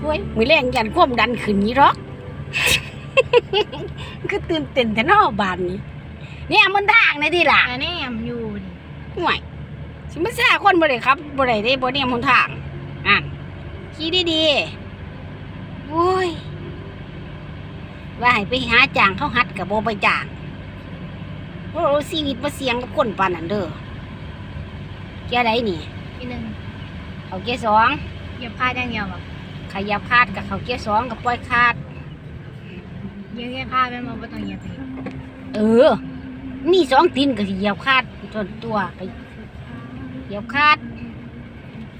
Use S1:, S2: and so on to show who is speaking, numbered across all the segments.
S1: โอ้ยมือแรงยันความดันขึ้นนี้หรอกคือตื่นเต้นแต่นอบานนี้เนี่ยมันทางเลยที่ล่ะ
S2: อันนี้ยำอยู่ดิ
S1: ห่วยสิมาซ่าคนบ่ได้ครับบ่ได้เด้บ่เนี่ยมันทางอะขี่ดีๆโอ้ยว่าให้ไปหาจ้างเขาหัดกับบ่ไปจ้างโอ้ชีวิตมาเสี่ยงกับคนปานนั้นเด้อเกียร์ใดนี่
S2: ทีหนึ่ง
S1: เอาเกียร์สอง
S2: เหยียบพลาดอย่างเดียวแบบ
S1: ขยับคาดกับเขาเกียร์สองกับปล่อยคาด
S2: เหยียบแค่พลาดไม่มาไม่ต้องเหยียบอีก
S1: เออนี่สองตีนก็สิเหยียบคาดจนตัวไปเหยียบคาด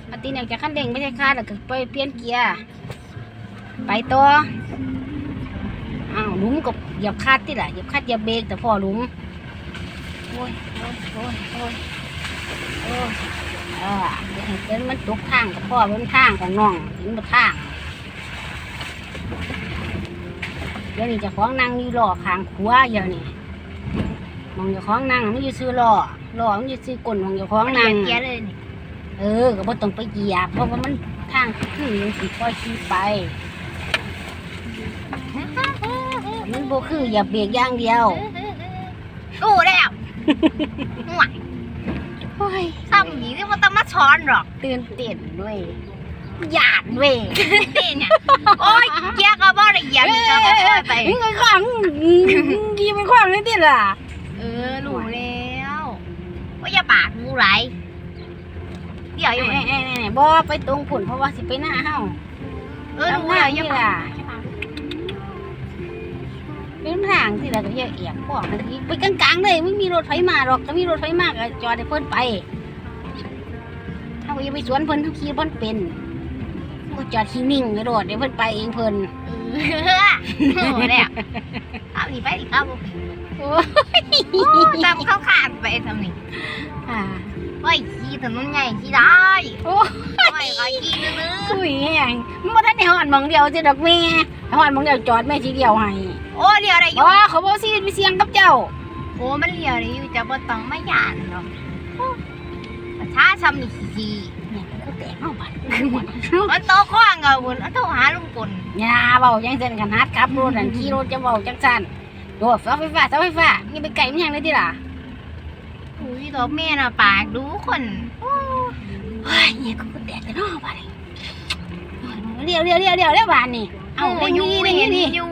S1: เอาตีนออกจากคันเร่งไม่ใช่คาดแล้วก็ไปเปลี่ยนเกียร์ไปตัวอ้าวหลุมกับเหยียบคาดที่ละเหยียบคาดเหยียบเบรกแต่พอหลุมโอ้ยโอ้ยโอ้ยโอ้ยโอ้ย เออเป็นมันตกทางกับพ่อเป็นทางกับน้องถึงมาทางเดี๋ยวนี้จะของนั่งอยู่ล้อขางขวาเดี๋ยวนี้มองเจ้าของนั่งมันอยู่ซื้อล้อล้อมันอยู่ซื้อกลนมองเจ้าของ
S2: นั่
S1: ง
S2: เกียร์เลย
S1: เออก็บ่ต้องไปเหยียบเพราะว่ามันทางขึ้นมันสิปล่อยขี่ไปมันบ่คืออย่าเบรกอย่างเดียว
S2: กูแล้วห่วย ซ้ำอย่างนี้ที่มันต้องมาช้อนหรอก
S1: ตื่นเต้นด้วยหยาดเว้ย
S2: นี่เนี่ยโอ้ยเกียร์ก็บ่ได้เหยียบนี่ก็บ่ได้ไป
S1: มึงไอ้ขวางกีมันขวางนี่ติล่ะ
S2: เออรู้แล้วว่าอย่าปากกูไรเดี๋ยวอยู่ไหน
S1: แน่ๆๆๆบ่ไปตรงผุนเพราะว่าสิไปหน้าเฮา
S2: เออรู้แล้วอย่าปากา
S1: งที่เราก็จะเอียงพวกมันไปกลางๆเลยไม่มีรถไฟมาหรอกถ้ามีรถไฟมาก็จอดให้เพิ่นไปถ้าว่าอย่าไปสวนเพิ่นทุกขี่เพิ่นเป็นก็จอดที่นิ่งไว้รถเดี๋ยวเพิ่นไปเองเพิ่น
S2: เออโอ้เนี่ยเอาหนีไปดิครับ
S1: โอ้
S2: จำเข้าขาดไปทำนี่
S1: อ่า
S2: โอ้ยขี่ถนนใหญ่ขี่ได้
S1: โอ้
S2: โอ้ยขอขี่นึง
S1: คุยแหงมันบ่ทันได้ฮอดหมองเดียวสิดอกแม่ ฮอดหมองเดียวจอดแม่ทีเดียวให้
S2: โอ้เลี้ยวได้อ
S1: บ่
S2: ยู่
S1: เขาบ่สิไปเสี่ยงกับเจ้า
S2: โอ้มันเลี้ยวได้อยู่จะบ่ต้องมาหยานเนาะประชาชนนี่ขี่
S1: เนี่ยก็แตกเฮาบัด
S2: มันโตข้างกับบุญเอาโทรหาลุงปุ่น
S1: อย่าเว้าจังซั่นกันฮัดขับรถนั่นขี่รถจะเว้าจังซั่นโดดเสาไฟฟ้าเสาไฟฟ้านี่ไปไกลมันยังเลยติล่ะ
S2: อุ้ยดอกแม่น่ะปากดูคนโอ้
S1: เฮ้ยเนี่ยก็แดดแต่นอกบ้านนี่เรียวเรียวเรียวเรียวเรียวบ้านนี่ เอา
S2: เอา
S1: ได้
S2: อ
S1: ยู
S2: ยู่
S1: ได้
S2: เห็
S1: ยู
S2: น
S1: ดี
S2: อยู่